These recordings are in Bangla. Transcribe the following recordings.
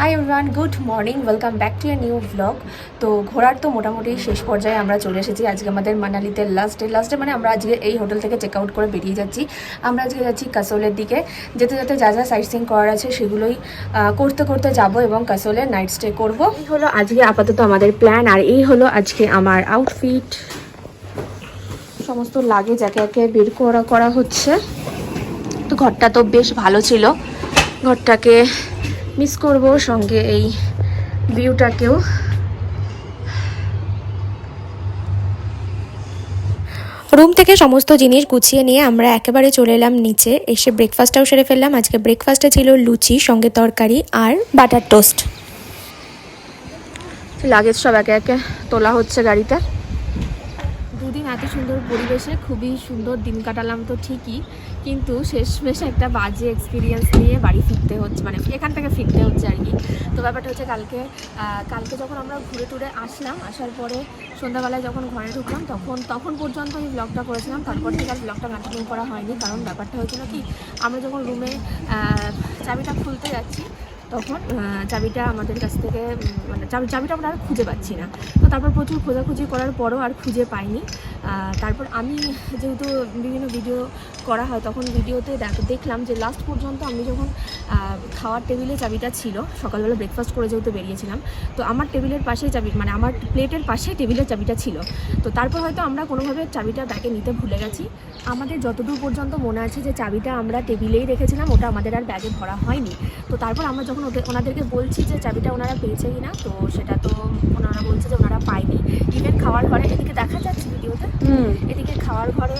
Hi everyone good morning welcome back to a new blog তো ঘোরার তো মোটামুটি শেষ পর্যায়ে আমরা চলে এসেছি। আজকে আমাদের মানালিতে লাস্ট ডে লাস্ট ডে মানে আমরা আজকে এই হোটেল থেকে চেক আউট করে বেরিয়ে যাচ্ছি। আমরা আজকে যাচ্ছি কাসোলের দিকে। যেতে যেতে যা যা সাইট সিং করার আছে সেগুলোই করতে করতে যাব এবং কাসোলে নাইট স্টে করব। এই হলো আজকে আপাতত আমাদের প্ল্যান আর এই হলো আজকে আমার আউটফিট সমস্ত লাগেজ একে একে বের করা করা হচ্ছে। তো ঘরটা তো বেশ ভালো ছিল। ঘরটাকে মিস করব সঙ্গে এই ভিউটাকেও। রুম থেকে সমস্ত জিনিস গুছিয়ে নিয়ে আমরা একেবারে চলে এলাম নিচে। এসে ব্রেকফাস্টটাও সেরে ফেললাম। আজকে ব্রেকফাস্টে ছিল লুচি সঙ্গে তরকারি আর বাটার টোস্ট লাগেজ সব একে একে তোলা হচ্ছে গাড়িতে। দুদিন এত সুন্দর পরিবেশে খুবই সুন্দর দিন কাটালাম তো ঠিকই, কিন্তু শেষমেশ একটা বাজে এক্সপিরিয়েন্স নিয়ে বাড়ি ফিরতে হচ্ছে মানে এখান থেকে ফিরতে হচ্ছে আর কি। তো ব্যাপারটা হচ্ছে কালকে কালকে যখন আমরা ঘুরে টুরে আসলাম, আসার পরে সন্ধ্যাবেলায় যখন ঘরে ঢুকলাম, তখন তখন পর্যন্ত আমি ব্লগটা করেছিলাম, তারপর থেকে আর ব্লগটা কন্টিনিউ করা হয়নি, কারণ ব্যাপারটা হয়েছিল কি, আমরা যখন রুমে চাবিটা খুলতে যাচ্ছি তখন চাবিটা আমাদের কাছ থেকে মানে চাবি, চাবিটা আমরা আর খুঁজে পাচ্ছি না। তো তারপর প্রচুর খোঁজাখুঁজি করার পরও আর খুঁজে পাইনি। তারপর আমি যেহেতু বিভিন্ন ভিডিও করা হয় তখন ভিডিওতে দেখ- দেখলাম যে লাস্ট পর্যন্ত আমি যখন খাওয়ার টেবিলে চাবিটা ছিল সকালবেলা ব্রেকফাস্ট করে যেহেতু বেরিয়েছিলাম তো আমার টেবিলের পাশেই চাবি মানে আমার প্লেটের পাশেই টেবিলের চাবিটা ছিল। তো তারপর হয়তো আমরা কোনোভাবে চাবিটা ব্যাগে নিতে ভুলে গেছি। আমাদের যতদূর পর্যন্ত মনে আছে যে চাবিটা আমরা টেবিলেই রেখেছিলাম ওটা আমাদের আর ব্যাগে ভরা হয়নি। তো তারপর আমরা যখন ওদের ওনাদেরকে বলছি যে চাবিটা ওনারা পেয়েছে কিনা তো সেটা তো ওনারা বলছে যে ওনারা পায়নি। ইভেন খাওয়ার ঘরে এদিকে দেখা যাচ্ছে ভিডিওতে এদিকে খাওয়ার ঘরে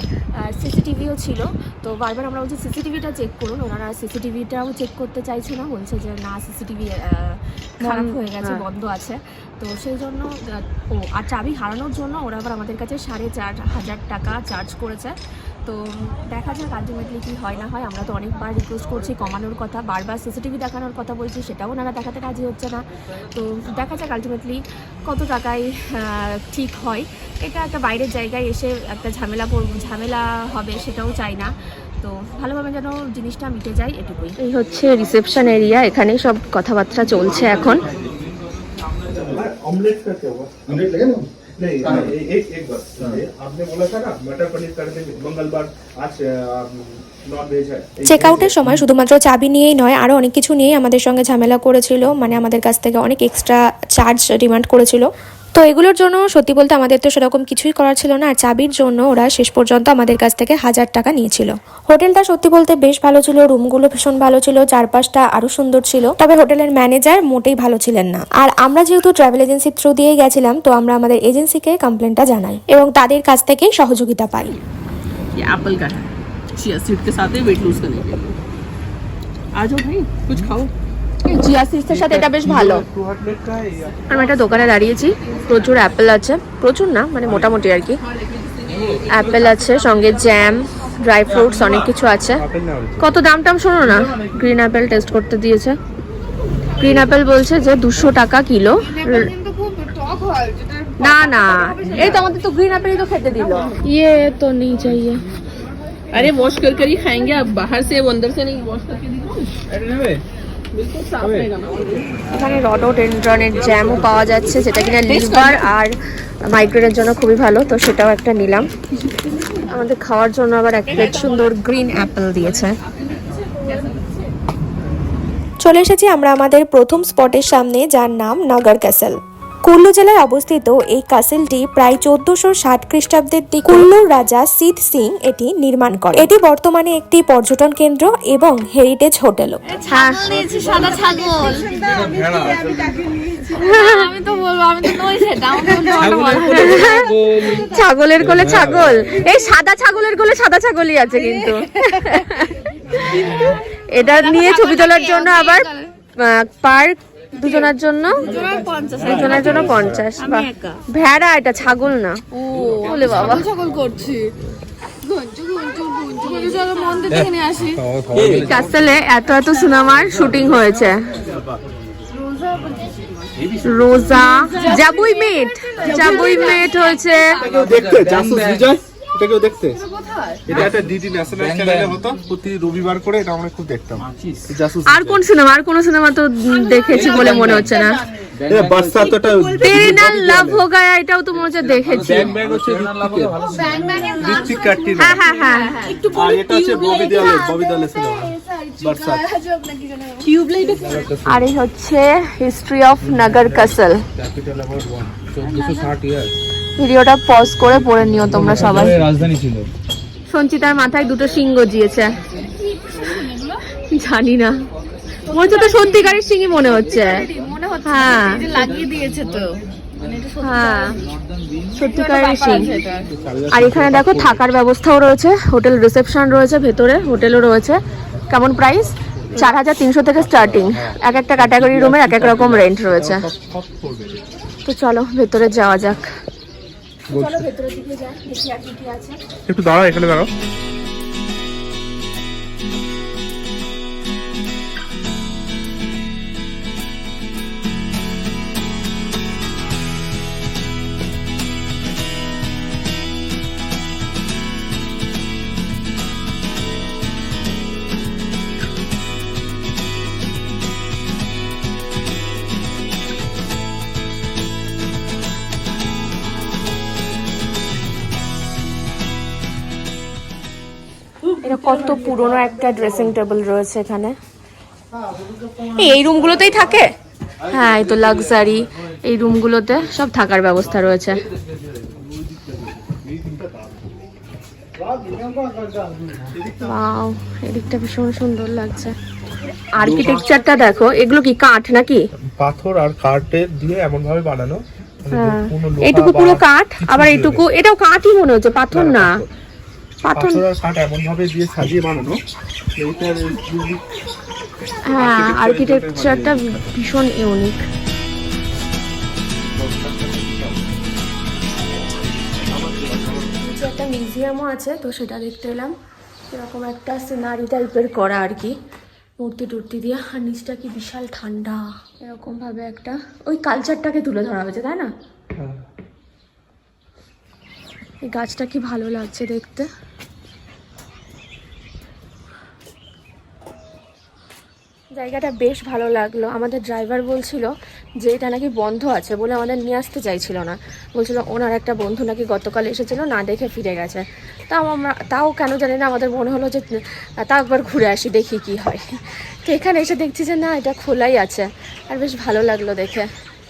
সিসিটিভিও ছিল। তো বারবার আমরা বলছি সিসিটিভিটা চেক করুন। ওনারা সিসিটিভিটাও চেক করতে চাইছে না বলছে যে না সিসিটিভি খারাপ হয়ে গেছে হ্যাঁ। বন্ধ আছে। তো সেই জন্য ও আর চাবি হারানোর জন্য ওরা আবার আমাদের কাছে সাড়ে চার হাজার টাকা চার্জ করেছে। তো দেখা যাক আলটিমেটলি কী হয় না হয়। আমরা তো অনেকবার রিকোয়েস্ট করছি কমানোর কথা বারবার সিসিটিভি দেখানোর কথা বলছি সেটাও ওনারা দেখাতে রাজি হচ্ছে না। তো দেখা যাক আলটিমেটলি কত টাকায় ঠিক হয়। এটা একটা বাইরের জায়গায় এসে একটা ঝামেলা পড়ব ঝামেলা হবে সেটাও চাই না তো ভালোভাবে যেন জিনিসটা মিটে যায় এটুকুই এই হচ্ছে রিসেপশন এরিয়া এখানেই সব কথাবার্তা চলছে এখন ऑमलेट का क्या हुआ ऑमलेट लगे ना नहीं हाँ। ए- एक एक बात हाँ। ये आपने बोला था ना मटर पनीर कर देंगे मंगलवार आज नॉन वेज है চেক আউটের সময় শুধুমাত্র চাবি নিয়েই নয় আরও অনেক কিছু নিয়েই আমাদের সঙ্গে ঝামেলা করেছিল মানে আমাদের কাছ থেকে অনেক এক্সট্রা চার্জ ডিমান্ড করেছিল তো এগুলোর জন্য সত্যি বলতে আমাদের তো সেরকম কিছুই করার ছিল না আর চাবির জন্য ওরা শেষ পর্যন্ত আমাদের কাছ থেকে হাজার টাকা নিয়েছিল হোটেলটা সত্যি বলতে বেশ ভালো ছিল রুমগুলো ভীষণ ভালো ছিল চারপাশটা আরো সুন্দর ছিল তবে হোটেলের ম্যানেজার মোটেই ভালো ছিলেন না আর আমরা যেহেতু ট্রাভেল এজেন্সির থ্রু দিয়েই গেছিলাম তো আমরা আমাদের এজেন্সিকে কমপ্লেনটা জানাই এবং তাদের কাছ থেকেই সহযোগিতা পাই ये एप्पल का है चिया सीड के साथ ही वेट लूज करने के लिए आ जाओ भाई कुछ खाओ জিয়া সিডসের সাথে এটা বেশ ভালো टू हंड्रेड का है या আমি একটা দোকানে দাঁড়িয়েছি প্রচুর অ্যাপেল আছে প্রচুর না মানে মোটামুটি আর কি অ্যাপেল আছে সঙ্গে জ্যাম ড্রাই ফ্রুটস অনেক কিছু আছে আপেল না কত দাম টাম শোনো না গ্রিন অ্যাপেল টেস্ট করতে দিয়েছে গ্রিন অ্যাপেল বলছে যে দুশো টাকা কিলো না না এই তো আমাদের তো গ্রিন অ্যাপেলই তো খেতে দিল ইয়ে তো নেই চাইয়ে अरे वॉश कर कर ही खाएंगे आप बाहर से वो अंदर से नहीं वॉश करके এখানে রডোডেন্ড্রনের জ্যামও পাওয়া যাচ্ছে, যেটা কিনা লিভার আর মাইগ্রেনের জন্য খুবই ভালো, তো সেটাও একটা নিলাম। আমাদের খাওয়ার জন্য আবার এক প্লেট সুন্দর গ্রিন অ্যাপেল দিয়েছে। চলে এসেছি আমরা আমাদের প্রথম স্পটের সামনে, যার নাম নাগার ক্যাসেল কুল্লু জেলায় অবস্থিত এই কাসেলটি প্রায় চোদ্দশো ষাট খ্রিস্টাব্দের দিকে কুল্লুর রাজা সিদ সিং এটি নির্মাণ করে এটি বর্তমানে একটি পর্যটন কেন্দ্র এবং হেরিটেজ হোটেলও সাদা ছাগল আমি তো বলব আমি তো নই সেটা আমাকে উল্টো পাল্টা বলা ছাগলের কোলে ছাগল। এই সাদা ছাগলের কোলে সাদা ছাগলই আছে কিন্তু। এটা নিয়ে ছবি তোলার জন্য আবার পার্ক দুজনের জন্য? দুজনের জন্য পঞ্চাশ ভেড়া এটা ছাগল না। বলে বাবা। ছাগল করছি। এত এত সিনেমার শুটিং হয়েছে। রোজা জাবুই মেট। জাবুই মেট হয়েছে। এটা কেউ দেখতে? এটা একটা ডিডি ন্যাশনাল চ্যানেলে হতো। প্রতি রবিবার করে এটা আমরা খুব দেখতাম। জাসুস আর কোন সিনেমা? আর কোন সিনেমা তো দেখেছি বলে মনে হচ্ছে না। লাভ হো গায়া এটাও তো মনে হচ্ছে দেখেছি। ব্যাং ব্যাং হচ্ছে হ্যাঁ হ্যাঁ হ্যাঁ। এটা হচ্ছে ববি দেওয়ালে ববি দেওয়ালে সিনেমা আর এই হচ্ছে হিস্ট্রি অফ নগর কাসল ভিডিওটা পজ করে পড়ে নিও তোমরা সবাই। রাজধানী ছিল। সঞ্চিতার মাথায় দুটো সিংহ জিয়েছে। জানি না। মনে হচ্ছে তো সত্যিকারের সিংই মনে হচ্ছে। হ্যাঁ। লাগিয়ে দিয়েছে তো। মানে হ্যাঁ। সত্যিকারের সিং আর এখানে দেখো থাকার ব্যবস্থাও রয়েছে। হোটেল রিসেপশন রয়েছে ভেতরে হোটেলও রয়েছে। কেমন প্রাইস চার হাজার তিনশো থেকে স্টার্টিং এক একটা ক্যাটাগরি রুমের এক এক রকম রেন্ট রয়েছে। তো চলো ভেতরে যাওয়া যাক। চলো ভেতরের দিকে যাই দেখি আর কি কি আছে। একটু দাঁড়াও এখানে দাঁড়াও। এটা কত পুরনো একটা ড্রেসিং টেবিল রয়েছে এখানে। এই, রুমগুলোতেই থাকে? হ্যাঁ এই তো লাক্সারি এই রুমগুলোতে সব থাকার ব্যবস্থা রয়েছে। ওয়াও এদিকটা ভীষণ সুন্দর লাগছে। আর্কিটেকচারটা দেখো এগুলো কি কাঠ নাকি? পাথর আর কার্টের দিয়ে এমন ভাবে বানানো। মানে হ্যাঁ এইটুকু পুরো কাঠ? আবার দিয়ে এইটুকু এটাও কাঠই মনে হচ্ছে পাথর না পাথর। পাথর আর কাঠ এমন ভাবে দিয়ে সাজিয়ে বানানো। এইটার হ্যাঁ আর্কিটেকচারটা ভীষণ ইউনিক একটা মিউজিয়ামও আছে তো সেটা দেখতে এলাম। এরকম একটা সিনারি টাইপের করা আর কি মূর্তি টুর্তি দিয়ে। আর নিচটা কি বিশাল ঠান্ডা এরকম ভাবে একটা। ওই কালচারটাকে তুলে ধরা হয়েছে তাই না? হ্যাঁ। এই গাছটা কি ভালো লাগছে দেখতে। জায়গাটা বেশ ভালো লাগল। আমাদের ড্রাইভার বলছিল যে, এটা নাকি বন্ধ আছে বলে আমাদের নিয়ে আসতে চাইছিল না। বলছিল, ওনার একটা বন্ধু নাকি গতকাল এসেছিল, না দেখে ফিরে গেছে। তাও আমরা, তাও কেন জানি না, আমাদের মনে হলো যে তাও একবার ঘুরে আসি, দেখি কি হয়। তো এখানে এসে দেখছি যে, না, এটা খোলাই আছে। আর বেশ ভালো লাগল দেখে।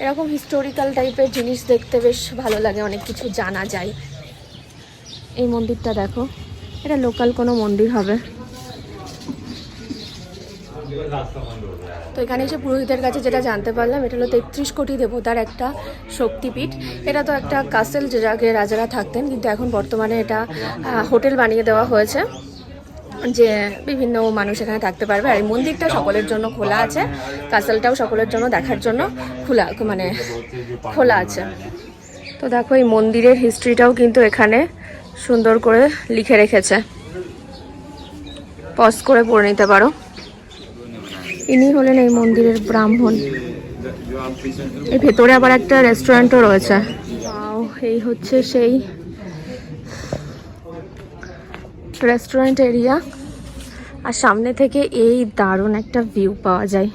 এরকম হিস্টোরিক্যাল টাইপের জিনিস দেখতে বেশ ভালো লাগে, অনেক কিছু জানা যায়। এই মন্দিরটা দেখো। এটা লোকাল কোনো মন্দির হবে। তো এখানে এসে পুরোহিতের কাছে যেটা জানতে পারলাম, এটা হলো তেত্রিশ কোটি দেবতার একটা শক্তিপীঠ। এটা তো একটা কাসেল যে আগে রাজারা থাকতেন, কিন্তু এখন বর্তমানে এটা হোটেল বানিয়ে দেওয়া হয়েছে। যে বিভিন্ন মানুষ এখানে থাকতে পারবে। আর এই মন্দিরটা সকলের জন্য খোলা আছে। কাসেলটাও সকলের জন্য দেখার জন্য খোলা মানে খোলা আছে। তো দেখো, এই মন্দিরের হিস্ট্রিটাও কিন্তু এখানে সুন্দর করে লিখে রেখেছে। পজ করে পড়ে নিতে পারো। ইনি হলেন এই মন্দিরের ব্রাহ্মণ। এই ভেতরে আবার একটা রেস্টুরেন্টও রয়েছে। এই হচ্ছে সেই রেস্টুরেন্ট এরিয়া। আর সামনে থেকে এই দারুণ একটা ভিউ পাওয়া যায়।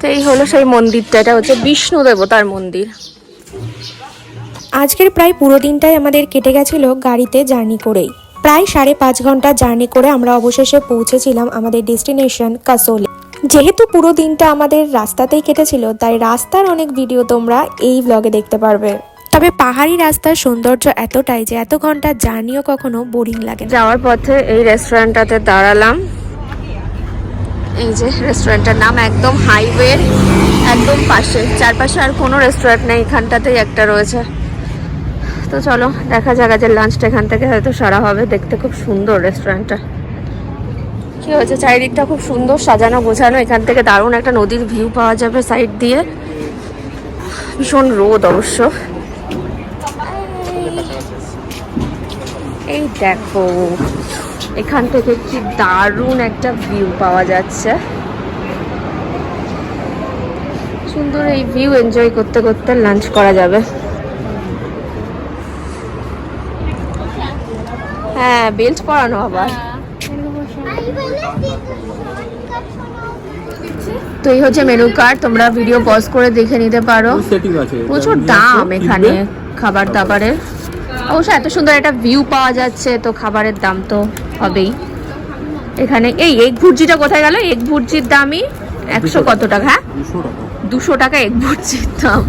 তো এই হলো সেই মন্দিরটা, এটা হচ্ছে বিষ্ণু দেবতার মন্দির। আজকের প্রায় পুরো দিনটাই আমাদের কেটে গেছিল গাড়িতে জার্নি করেই। প্রায় সাড়ে পাঁচ ঘণ্টা জার্নি করে আমরা অবশেষে পৌঁছেছিলাম আমাদের ডেস্টিনেশন কাসোলে। যেহেতু পুরো দিনটা আমাদের রাস্তাতেই কেটেছিল, তাই রাস্তার অনেক ভিডিও তোমরা এই ব্লগে দেখতে পারবে। তবে পাহাড়ি রাস্তার সৌন্দর্য এতটাই যে এত ঘণ্টা জার্নিও কখনো বোরিং লাগে যাওয়ার পথে এই রেস্টুরেন্টটাতে দাঁড়ালাম। এই যে রেস্টুরেন্টের নাম একদম হাইওয়ের একদম পাশে। চারপাশে আর কোনো রেস্টুরেন্ট নেই, এখানটাতেই একটা রয়েছে। তো চলো, দেখা যাক আজের লাঞ্চটা এখান থেকে হয়তো সারা হবে। দেখতে খুব সুন্দর রেস্টুরেন্টটা কি হয়েছে? চারিদিকটা খুব সুন্দর সাজানো, গোছানো। এখান থেকে দারুণ একটা নদীর ভিউ পাওয়া যাবে সাইড দিয়ে। ভীষণ রোদ অবশ্য। এই দেখো, এখান থেকে কি দারুণ একটা ভিউ পাওয়া যাচ্ছে। সুন্দর এই ভিউ এনজয় করতে করতে লাঞ্চ করা যাবে। হ্যাঁ বেল্ট পরানো আবার। তো এই হচ্ছে মেনু কার্ড তোমরা ভিডিও পজ করে দেখে নিতে পারো। প্রচুর দাম এখানে খাবার দাবারের। অবশ্য এত সুন্দর একটা ভিউ পাওয়া যাচ্ছে তো খাবারের দাম তো হবেই। এখানে এই এগ ভুর্জিটা কোথায় গেল? এগ ভুর্জির দামই একশো কত টাকা হ্যাঁ? দুশো টাকা। এগ ভুর্জির দাম।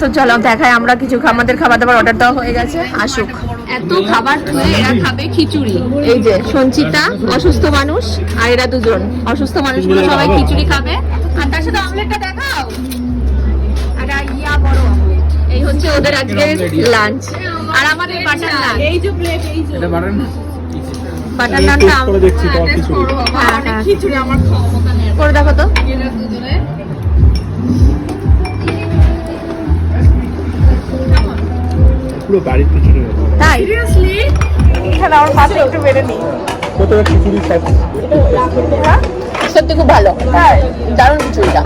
তো চলো দেখায় আমরা কিছু আমাদের খাবার দাবার অর্ডার দেওয়া হয়ে গেছে। আসুক। এত খাবার থুয়ে এরা খাবে খিচুড়ি। এই যে সঞ্চিতা অসুস্থ মানুষ আর এরা দুজন। অসুস্থ মানুষগুলো সবাই খিচুড়ি খাবে। আর তার সাথে অমলেটটা দেখাও। আর ইয়া বড় omelette। এই হচ্ছে ওদের আজকের লাঞ্চ আর আমাদের বাটার নান এটা বাটার নানটা হ্যাঁ হ্যাঁ। করে দেখো তো। পুরো বাড়ির পিছনে তাই? এখানে আমার পাশে একটু বেড়ে নি। কত সত্যি খুব ভালো। দারুণ খিচুড়িটা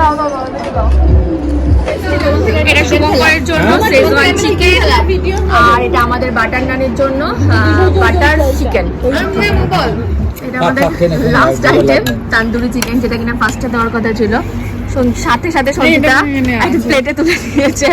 এটা। শুভঙ্করের জন্য শেজওয়ান চিকেন আর এটা আমাদের বাটার নানের জন্য বাটার চিকেন এটা আমাদের লাস্ট আইটেম তান্দুরি চিকেন যেটা কিনা ফার্স্টে দেওয়ার কথা ছিল। সাথে সাথে সঞ্চিতা একটা প্লেটে তুলে দিয়েছে।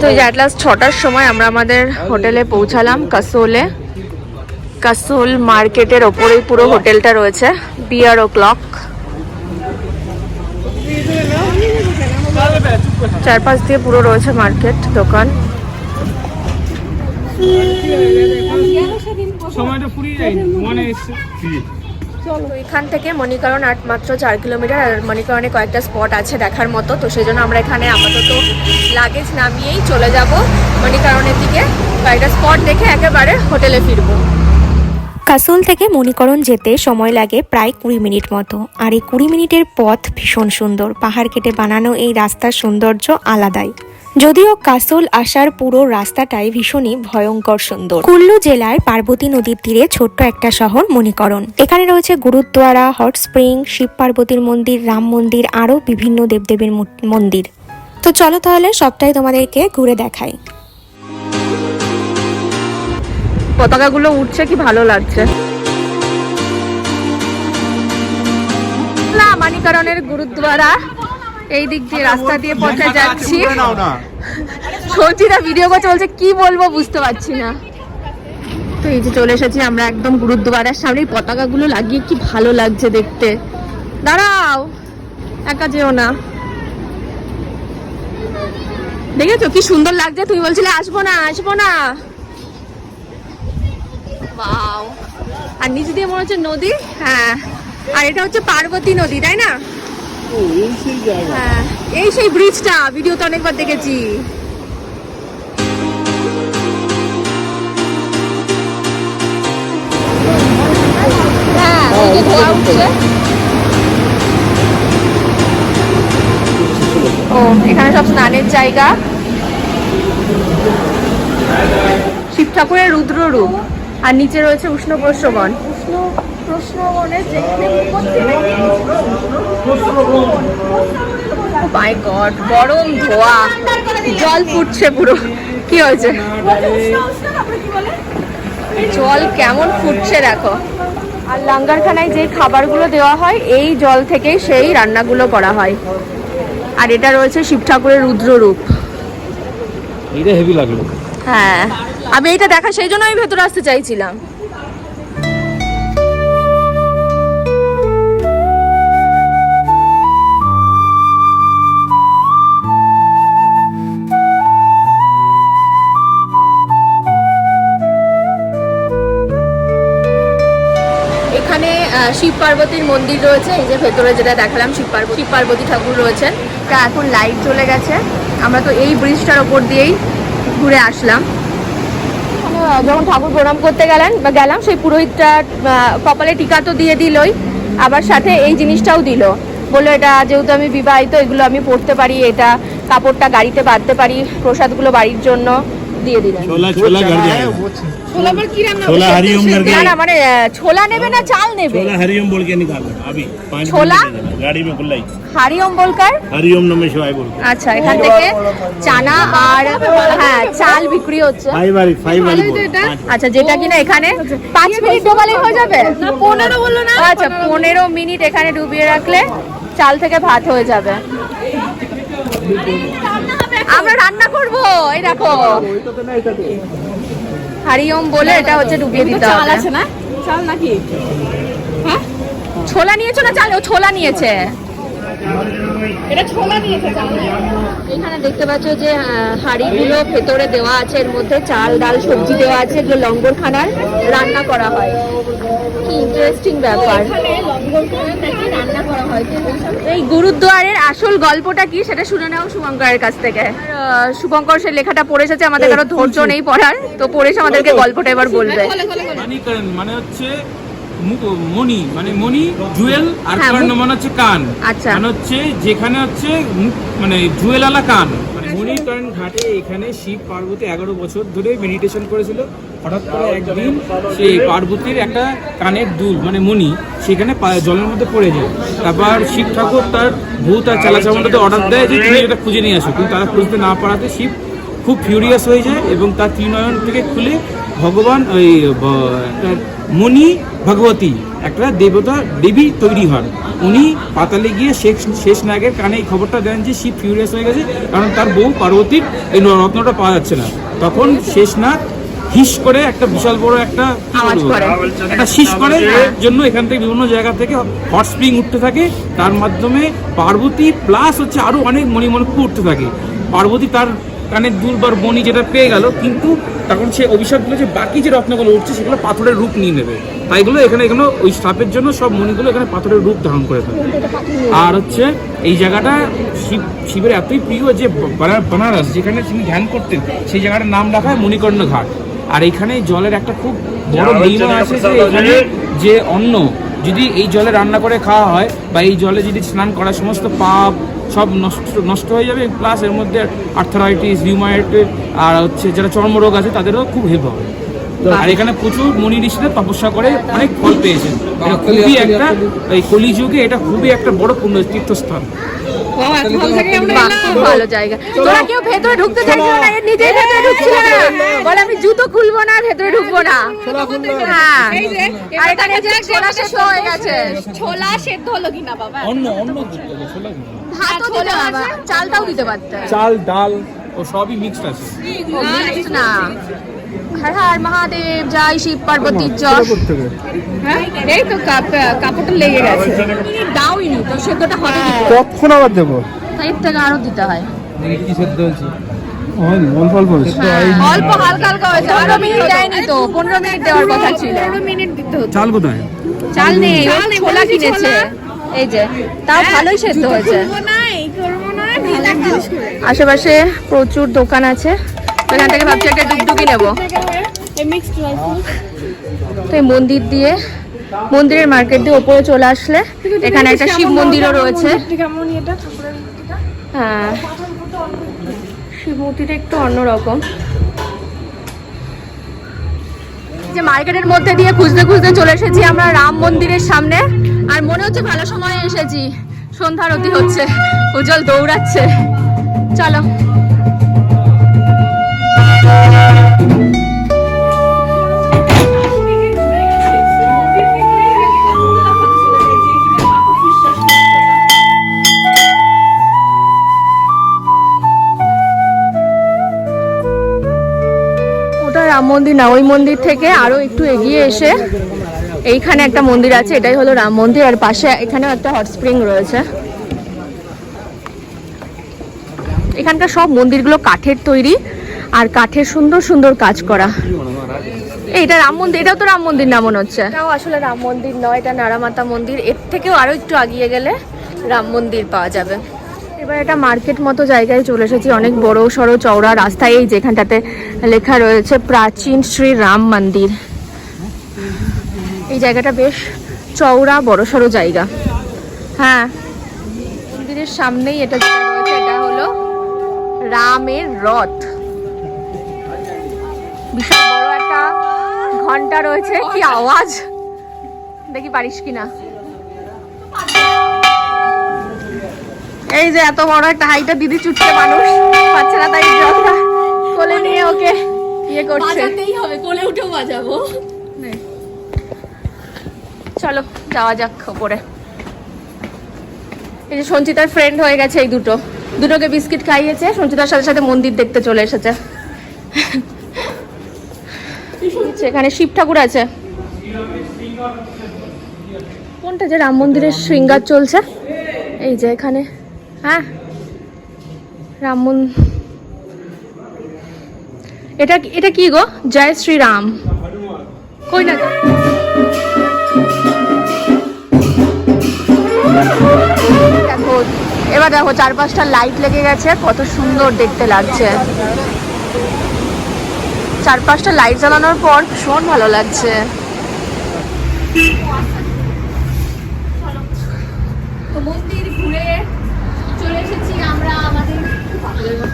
তো এই যে অ্যাট লাস্ট ছটার সময় আমরা আমাদের হোটেলে পৌঁছালাম কাসোলে। কাসোল মার্কেটের ওপরেই পুরো হোটেলটা রয়েছে বিয়ার ও ক্লক চারপাশ দিয়ে পুরো রয়েছে মার্কেট দোকান। সময়টা ফুরিয়ে যায়নি মনে এসছে। এখান থেকে মণিকরণ আট মাত্র চার কিলোমিটার, আর মণিকরণে কয়েকটা স্পট আছে দেখার মতো, তো সেই জন্য আমরা এখানে আপাতত লাগেজ নামিয়েই চলে যাব মণিকরণের দিকে। কয়েকটা স্পট দেখে একেবারে হোটেলে ফিরবো। কাসোল থেকে মণিকরণ যেতে সময় লাগে প্রায় কুড়ি মিনিট মতো, আর এই কুড়ি মিনিটের পথ ভীষণ সুন্দর। পাহাড় কেটে বানানো এই রাস্তার সৌন্দর্য আলাদাই। যদিও কাসোল আসার পুরো রাস্তাটাই ভীষণই ভয়ঙ্কর সুন্দর। কুল্লু জেলার পার্বতী নদীর তীরে ছোট্ট একটা শহর মণিকরণ। এখানে রয়েছে গুরুদ্বারা, হট স্প্রিং, শিব পার্বতীর মন্দির, রাম মন্দির, আরও বিভিন্ন দেবদেবীর মন্দির। তো চলো তাহলে সবটাই তোমাদেরকে ঘুরে দেখাই। পতাকাগুলো উঠছে কি ভালো লাগছে। মানিকরণের গুরুদ্বারা এই দিক দিয়ে রাস্তা দিয়ে পথে যাচ্ছি সঞ্চিতা ভিডিও করছে বলছে কি বলব বুঝতে পারছি না তো এই যে চলে এসেছি আমরা একদম গুরুদ্বারার সামনে পতাকাগুলো লাগিয়ে কি ভালো লাগছে দেখতে দাঁড়াও একা যেও না দেখেছ কি সুন্দর লাগছে তুমি বলছিলে আসব না আসব না! আর নিচে দিয়ে মনে হচ্ছে নদী হ্যাঁ আর এটা হচ্ছে পার্বতী নদী তাই না হ্যাঁ এই সেই ব্রিজটা ভিডিওতে অনেকবার দেখেছি। হ্যাঁ, ওই যে ধোঁয়া উঠছে। ও এখানে সব স্নানের জায়গা। শিব ঠাকুরের রুদ্র রূপ। আর নিচে রয়েছে উষ্ণ প্রশ্রবণ উষ্ণ যেখানে মাই গড গরম ধোয়া। জল ফুটছে পুরো। কি হয়েছে? জল কেমন ফুটছে দেখো। আর লাঙ্গারখানায় যে খাবারগুলো দেওয়া হয় এই জল থেকেই সেই রান্নাগুলো করা হয়। আর এটা রয়েছে শিব ঠাকুরের রুদ্ররূপ এইটা হেভি লাগল। হ্যাঁ। আমি এইটা দেখা সেই জন্য আমি ভেতরে আসতে চাইছিলাম। শিব পার্বতীর মন্দির রয়েছে। এই যে ভেতরে যেটা দেখালাম, শিব পার্বতী শিব পার্বতী ঠাকুর রয়েছেন। তা এখন লাইট চলে গেছে। আমরা তো এই ব্রিজটার ওপর দিয়েই ঘুরে আসলাম। যখন ঠাকুর প্রণাম করতে গেলেন, বা গেলাম, সেই পুরোহিতটা কপালে টিকা তো দিয়ে দিলই, আবার সাথে এই জিনিসটাও দিল। বলল, এটা যেহেতু আমি বিবাহিত, এগুলো আমি পড়তে পারি, এটা কাপড়টা গাড়িতে বাঁধতে পারি, প্রসাদগুলো বাড়ির জন্য। দিয়ে দিলেন छोला छोला घर হ্যাঁ, जाएगा বলছি। छोला हरिओम करके না না মানে আহ, ছোলা নেবে না চাল নেবে छोला हरिओम बोल के निकालो अभी पाँच मिनट छोला? में दे देना, गाड़ी में खुला ही হারি অম্বলকার हरिओम नमः शिवाय बोल के আচ্ছা এখান থেকে চানা আর হ্যাঁ চাল বিক্রি হচ্ছে फाइव वाली फाइव वाली बोल पाँच। আচ্ছা যেটা কিনা এখানে পাঁচ মিনিট ডোবালে হয়ে যাবে না পনেরো বললো না আচ্ছা পনেরো মিনিট এখানে ডুবিয়ে রাখলে চাল থেকে ভাত হয়ে যাবে আমরা রান্না করব এই দেখো। হারিওম বলে এটা হচ্ছে ডুবিয়ে দিতে হবে। চাল আছে না? চাল নাকি? হ্যাঁ? ছোলা নিয়েছো না চাল? ও ছোলা নিয়েছে। এটা ছোলা নিয়েছে এখানে দেখতে পাচ্ছ যে হাঁড়িগুলো ভেতরে দেওয়া আছে এর মধ্যে চাল ডাল সবজি দেওয়া আছে এগুলো লঙ্গর খানার রান্না করা হয়। কি ইন্টারেস্টিং ব্যাপার। এই গুরুদ্বারের আসল গল্পটা কি সেটা শুনে নাও শুভঙ্করের কাছ থেকে। শুভঙ্কর সে লেখাটা পড়ে এসেছে আমাদের কারও ধৈর্য নেই পড়ার তো পড়েছে আমাদেরকে গল্পটা এবার বলবে। মানে হচ্ছে মণি মানে মণি জুয়েল আর হ্যাঁ, মানে হচ্ছে কান। আচ্ছা। মানে হচ্ছে যেখানে হচ্ছে মানে জুয়েল আলা কান। মণিকরণ ঘাটে এখানে শিব পার্বতী এগারো বছর ধরে মেডিটেশন করেছিল। হঠাৎ করে একদিন সেই পার্বতীর একটা কানের দুল মানে মণি সেখানে জলের মধ্যে পড়ে যায়। তারপর শিব ঠাকুর তার ভূত আর চালাচামন্ডাতে অর্ডার দেয় যে, তুমি এটা খুঁজে নিয়ে আসো। কিন্তু তারা খুঁজতে না পারাতে শিব খুব ফিউরিয়াস হয়ে যায় এবং তার ত্রিনয়ন থেকে খুলে ভগবান ওই মণি ভগবতী একটা দেবতা দেবী তৈরি হন। উনি পাতালে গিয়ে শেষ শেষ নাগের কানে এই খবরটা দেন যে শিব ফিউরিয়াস হয়ে গেছে কারণ তার বউ পার্বতীর এই রত্নটা পাওয়া যাচ্ছে না। তখন শেষনাগ হিস করে একটা বিশাল বড় একটা একটা শীষ করে জন্য এখান থেকে বিভিন্ন জায়গা থেকে হট স্প্রিং উঠতে থাকে। তার মাধ্যমে পার্বতী প্লাস হচ্ছে আরও অনেক মণিমণিপুর উঠতে থাকে। পার্বতী তার কানের দুলবার বনি যেটা পেয়ে গেল কিন্তু তখন সে অভিশাপ দিল যে বাকি যে রত্নগুলো উঠছে সেগুলো পাথরের রূপ নিয়ে নেবে। তাই তাইগুলো এখানে এখানে ওই স্টাফের জন্য সব মণিগুলো এখানে পাথরের রূপ ধারণ করে ফেলে। আর হচ্ছে এই জায়গাটা শিব শিবের এতই প্রিয় যে বানা- বানারস যেখানে তিনি ধ্যান করতেন সেই জায়গাটার নাম রাখা হয় মণিকর্ণ ঘাট। আর এখানে জলের একটা খুব বড় মহিমা আছে যে এখানে যে অন্ন যদি এই জলে রান্না করে খাওয়া হয় বা এই জলে যদি স্নান করা সমস্ত পাপ সব নষ্ট নষ্ট হয়ে যাবে। প্লাস এর মধ্যে আর্থারাইটিস রিউমাইটিস আর হচ্ছে যারা চর্মরোগ আছে তাদেরও খুব হেল্প হবে। আর এখানে প্রচুর মনি ঋষিরা তপস্যা করে অনেক ফল পেয়েছেন। এটা খুবই একটা এই কলিযুগে এটা খুবই একটা বড় পুণ্য তীর্থস্থান খুব ভালো জায়গা। তোরা কেউ ভেতরে ঢুকতে চাইছিল না? নিজেই ভেতরে ঢুকছিল না? বলে আমি জুতো খুলবো না ভেতরে ঢুকবো না। হ্যাঁ। আর এখানে ছোলা সেদ্ধ হয়ে গেছে। ছোলা সেদ্ধ হলো কিনা বাবা? অন্য অন্য ভাতও দিতে পারবা চালটাও দিতে পারতে চাল ডাল ও সবই মিক্সড আছে। না। হর হর মহাদেব জয় শিব পার্বতীর জয়। হ্যাঁ এই তো কাপড়টা লেগে গেছে। দাওই তো সেদ্ধটা হবে কখন আবার দেবো? তাই থেকে আরও দিতে হয়। কি সেদ্ধ হয়েছে অল্প অল্প হ্যাঁ, অল্প হালকা হালকা হয়েছে। পনেরো মিনিট দেয়নি তো পনেরো মিনিট দেওয়ার কথা ছিল। মিনিট দিতে হতো। চাল কোথায় চাল নেই ছোলা কিনেছে। এই যে তাও ভালোই সেদ্ধ হয়েছে। আশেপাশে প্রচুর দোকান আছে। এখান থেকে ভাবছি একটা ডুগডুগি নেব। তো এই মন্দির দিয়ে মন্দিরের মার্কেট দিয়ে ওপরে চলে আসলে এখানে একটা শিব মন্দিরও রয়েছে। হ্যাঁ। শিব মূর্তিটা একটু অন্যরকম। যে মার্কেটের মধ্যে দিয়ে খুঁজতে খুঁজতে চলে এসেছি আমরা রাম মন্দিরের সামনে। আর মনে হচ্ছে ভালো সময় এসেছি। সন্ধ্যারতি হচ্ছে। উজ্জ্বল দৌড়াচ্ছে। চলো। ওটা রাম মন্দির না, ওই মন্দির থেকে আরও একটু এগিয়ে এসে এইখানে একটা মন্দির আছে এটাই হলো রাম মন্দির আর পাশে এখানেও একটা হট স্প্রিং রয়েছে। এখানকার সব মন্দিরগুলো কাঠের তৈরি আর কাঠের সুন্দর সুন্দর কাজ করা। এটা রাম মন্দির এটাও তো রাম মন্দির না মনে হচ্ছে? এটাও আসলে রাম মন্দির নয় এটা নারামাতা মন্দির। এর থেকেও আরও একটু আগিয়ে গেলে রাম মন্দির পাওয়া যাবে। এবার এটা মার্কেট মতো জায়গায় চলে এসেছি অনেক বড় সড়ো চওড়া রাস্তায় এই যেখানটাতে লেখা রয়েছে প্রাচীন শ্রী রাম মন্দির। এই জায়গাটা বেশ চওড়া বড় সড়ো জায়গা। হ্যাঁ মন্দিরের সামনেই এটা যেটা রয়েছে এটা হলো রামের রথ। বিশাল বড় একটা ঘণ্টা রয়েছে। কি আওয়াজ? দেখি পারিস কিনা? এই যে এত বড় একটা হাইটা দিদি ছুটছে মানুষ। পাচ্ছে না তাই কোলে নিয়ে ওকে ইয়ে করছে। বাজাতেই হবে কোলে উঠেও বাজাবো। চলো, যাওয়া যাক ওপরে। এই যে সঞ্চিতার ফ্রেন্ড হয়ে গেছে এই দুটো। দুটোকে বিস্কিট খাইয়েছে, সঞ্চিতার সাথে সাথে মন্দির দেখতে চলে এসেছে। এখানে শিব ঠাকুর আছে। কোনটা যে রাম মন্দিরের শৃঙ্গার চলছে? এই যে এখানে। হ্যাঁ রাম এটা এটা কি গো? জয় শ্রীরাম। কই না দেখো এবার দেখো চার পাঁচটা লাইট লেগে গেছে কত সুন্দর দেখতে লাগছে। চার পাঁচটা লাইট জ্বালানোর পর ভীষণ ভালো লাগছে। তো মন্দির ঘুরে চলে এসেছি আমরা আমাদের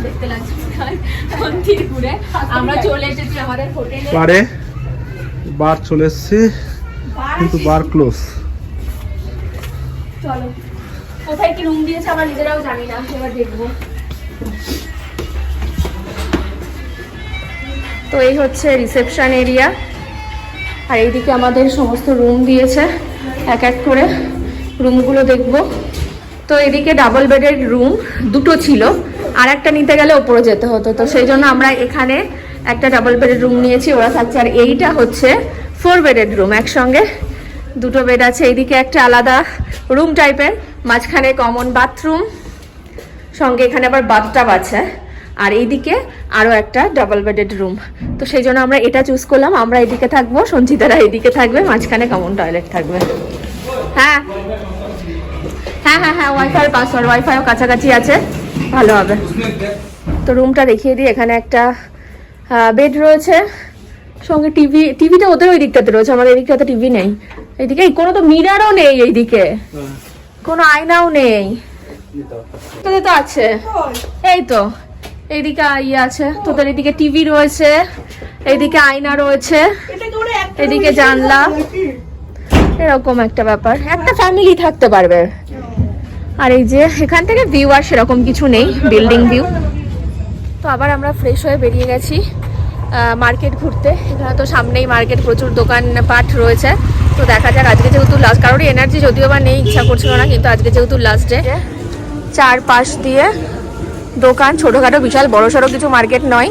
দেখতে লাগছে মন্দির ঘুরে আমরা চলে এসেছি আমাদের হোটেলে। বারে বার চলে এসছে কিন্তু বার ক্লোজ চলো। কোথায় কি রুম দিয়েছে নিজেরাও জানি না, এবার দেখব। তো এই হচ্ছে রিসেপশন এরিয়া আর এইদিকে আমাদের সমস্ত রুম দিয়েছে, এক এক করে। রুমগুলো দেখব। তো এদিকে ডাবল বেডের রুম দুটো ছিল। আর একটা নিতে গেলে ওপরে যেতে হতো। তো সেই জন্য আমরা এখানে একটা ডাবল বেডের রুম নিয়েছি, ওরা থাকছে। আর এইটা হচ্ছে ফোর বেডের রুম একসঙ্গে দুটো বেড আছে, এইদিকে একটা আলাদা রুম টাইপের মাঝখানে কমন বাথরুম সঙ্গে এখানে আবার বাথটাব আছে, আর এইদিকে আরও একটা ডাবল বেডেড রুম তো সেই জন্য আমরা এটা চুজ করলাম, আমরা এদিকে থাকব সঞ্চিতারা এদিকে থাকবে, মাঝখানে কমন টয়লেট থাকবে। হ্যাঁ। হ্যাঁ হ্যাঁ হ্যাঁ ওয়াইফাই পাসওয়ার্ড ওয়াইফাইও কাছাকাছি আছে, ভালো হবে। তো রুমটা দেখিয়ে দিই, এখানে একটা বেড রয়েছে, সঙ্গে টিভি টিভিটা ওদের ওই দিকটাতে রয়েছে, আমাদের এদিকটাতে টিভি নেই। এইদিকে? এই কোনো তো মিরারও নেই এইদিকে। কোনো আয়নাও নেই। তোদের তো আছে। এই তো। এইদিকে ইয়ে আছে। তোদের এদিকে টিভি রয়েছে। এইদিকে আয়না রয়েছে। এদিকে জানলা। এরকম একটা ব্যাপার। একটা ফ্যামিলি থাকতে পারবে। আর এই যে এখান থেকে ভিউ আর সেরকম কিছু নেই বিল্ডিং ভিউ তো আবার আমরা ফ্রেশ হয়ে বেরিয়ে গেছি মার্কেট ঘুরতে। এখানে তো সামনেই মার্কেট প্রচুর দোকান পাট রয়েছে। তো দেখা যাক, আজকে যেহেতু লাস্ট কারোর এনার্জি যদিও বা নেই, ইচ্ছা করছিল না, কিন্তু আজকে যেহেতু লাস্ট ডে চার পাশ দিয়ে দোকান ছোটোখাটো, বিশাল, বড় সড়ো কিছু মার্কেট নয়,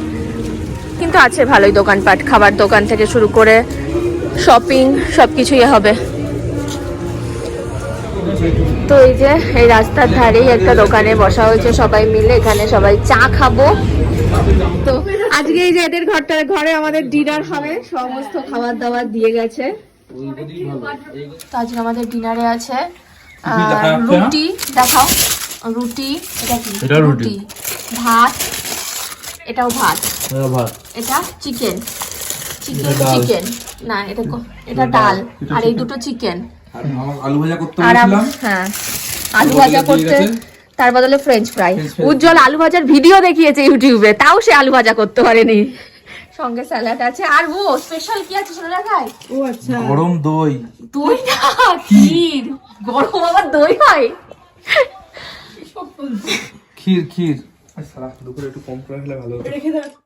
কিন্তু আছে ভালোই দোকানপাট, খাবার দোকান থেকে শুরু করে শপিং সব কিছুই হবে। তো এই যে, এই রাস্তার ধারেই একটা দোকানে বসা হয়েছে সবাই মিলে, এখানে সবাই চা খাব। তো আজকে এই যে এদের ঘরটা, ঘরে আমাদের ডিনার হবে, সমস্ত খাবার দাবার দিয়ে গেছে। তো আজকে আমাদের ডিনারে আছে আহ, রুটি দেখাও। রুটি এটা কি? রুটি। ভাত এটাও ভাত। এটা চিকেন চিকেন চিকেন না এটা এটা ডাল। আর এই দুটো চিকেন আলু ভাজা করতে আর হ্যাঁ। আলু ভাজা করতে তার বদলে ফ্রেঞ্চ ফ্রাই উজ্জ্বল আলু ভাজার ভিডিও দেখিয়েছে ইউটিউবে। তাও সে আলু ভাজা করতে পারেনি। সঙ্গে স্যালাড আছে। আর ও স্পেশাল কি আছে শোনা আচ্ছা। গরম দই। দই না ক্ষীর। গরম আবার দই হয়? ক্ষীর ক্ষীর। দুপুরে একটু কম করে হলে ভালো হতো।